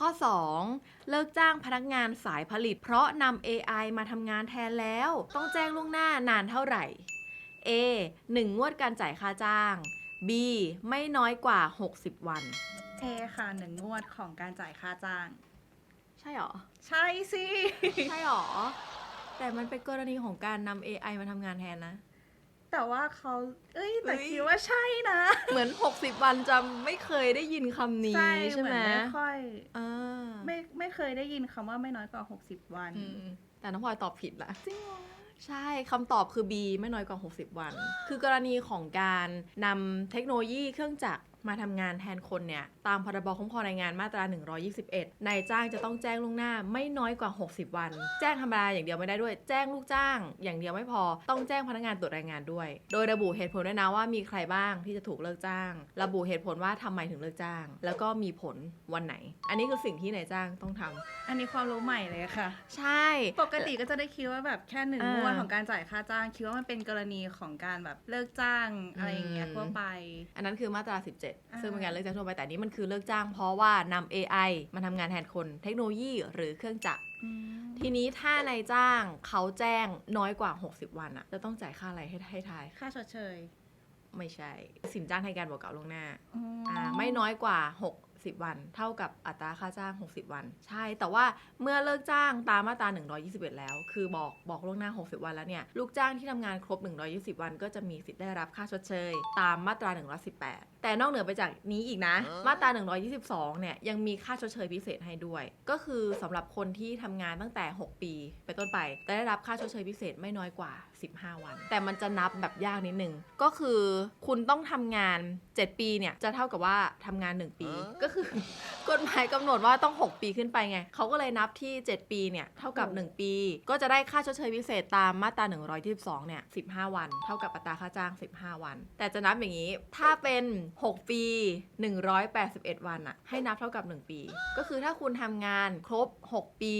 ข้อ 2 เลิกจ้างพนักงานสายผลิต เพราะนำ AI มาทำงานแทนแล้ว ต้องแจ้งล่วงหน้านานเท่าไหร่ A 1 งวดการจ่ายค่าจ้าง B ไม่น้อยกว่า 60 วัน เอค่ะหนึ่งงวดของการจ่ายค่าจ้าง ใช่หรอ ใช่สิ ใช่หรอ แต่มันเป็นกรณีของการนำ AI มาทำงานแทนนะ แต่ว่าเขาเอ้ยแต่เฮ้ย คิดว่าใช่นะเหมือน 60 วันจะไม่เคยได้ยินคำนี้ใช่ใช่เหมืไหอมนไม่ค่อยอ่าไม่ไม่เคยได้ยินคำว่าไม่น้อยกว่า 60 วัน อืมแต่น้องพลอยตอบผิดละ จริงเหรอ ใช่คำตอบคือ B ไม่น้อยกว่า 60 วัน คือกรณีของการนำเทคโนโลยีเครื่องจักร มาทำงานแทนคนเนี่ยตามพรบคุ้มครองแรงงานมาตรา 121 นายจ้างจะต้องแจ้งล่วงหน้าไม่น้อยกว่า 60 วัน แจ้งธรรมดาอย่างเดียวไม่ได้ด้วย แจ้งลูกจ้าง อย่างเดียวไม่พอต้องแจ้งพนักงานตรวจแรงงานด้วย โดยระบุเหตุผลด้วยนะว่ามีใครบ้างที่จะถูกเลิกจ้าง ระบุเหตุผลว่าทำไมถึงเลิกจ้าง แล้วก็มีผลวันไหน อันนี้คือสิ่งที่นายจ้างต้องทำอันนี้ความรู้ใหม่เลยค่ะ ใช่ ปกติก็จะได้คิดว่าแบบแค่หนึ่งอ่างงวดของการจ่ายค่าจ้างคิดว่ามันเป็นกรณีของการแบบเลิกจ้างอะไรอย่างเงี้ยอืมทั่วไป อันนั้นคือมาตรา 17อ่าซึ่งเป็นการเลิกจ้างทั่วไปแต่อันนี้มันคือเลิกจ้าง เพราะว่านำ AI มาทำงานแทนคนเทคโนโลยีหรือเครื่องจักรอืมทีนี้ถ้านายจ้างเขาแจ้งน้อยกว่า 60 วันอะจะต้องจ่ายค่าอะไรให้ให้ทายค่าชดเชย ไม่ใช่ สินจ้างให้การบอกกล่าวล่วงหน้าอืมอ่าไม่น้อยกว่า 60 วัน เท่ากับอัตราค่าจ้าง 60 วัน ใช่ แต่ว่าเมื่อเลิกจ้างตามมาตรา 121 แล้ว คือบอกบอกล่วงหน้า 60 วันแล้วเนี่ย ลูกจ้างที่ทำงานครบ 120 วัน ก็จะมีสิทธิ์ได้รับค่าชดเชย ตามมาตรา 118 แต่นอกเหนือไปจากนี้อีกนะ มาตรา 122 เนี่ย ยังมีค่าชดเชยพิเศษให้ด้วย ก็คือสำหรับคนที่ทำงานตั้งแต่ 6 ปีไปต้นไปจะได้รับค่าชดเชยพิเศษไม่น้อยกว่า 15 วัน แต่มันจะนับแบบยากนิดนึง ก็คือคุณต้องทำงาน 7 ปีเนี่ย จะเท่ากับว่าทำงาน 1 ปี ก็คือกฎหมายกำหนดว่าต้อง 6 ปีขึ้นไปไง เขาก็เลยนับที่ 7 ปีเนี่ยเท่ากับ 1 ปี ก็จะได้ค่าชดเชยพิเศษตามมาตรา122เนี่ย15 วัน เท่ากับอัตราค่าจ้าง 15 วัน แต่จะนับอย่างนี้ ถ้าเป็น 6 ปี 181 วันอะให้นับเท่ากับ 1 ปี ก็คือถ้าคุณทำงานครบ 6 ปี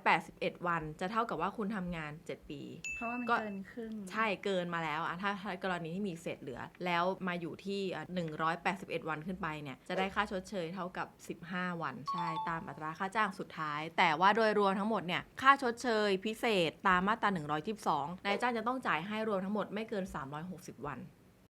181 วัน จะเท่ากับว่าคุณทำงาน 7 ปี เพราะว่ามันก็ เกินครึ่งใช่เกินมาแล้วอะถ้าถ้ากรณีที่มีเศษเหลือ แล้วมาอยู่ที่อะ181 วันขึ้นไปเนี่ยจะได้ค่าชดเชยเท่ากับ 15 วันใช่ตามอัตราค่าจ้างสุดท้าย แต่ว่าโดยรวมทั้งหมดเนี่ยค่าชดเชยพิเศษตามมาตรา122นายจ้างจะต้องจ่ายให้รวมทั้งหมดไม่เกิน 360 วัน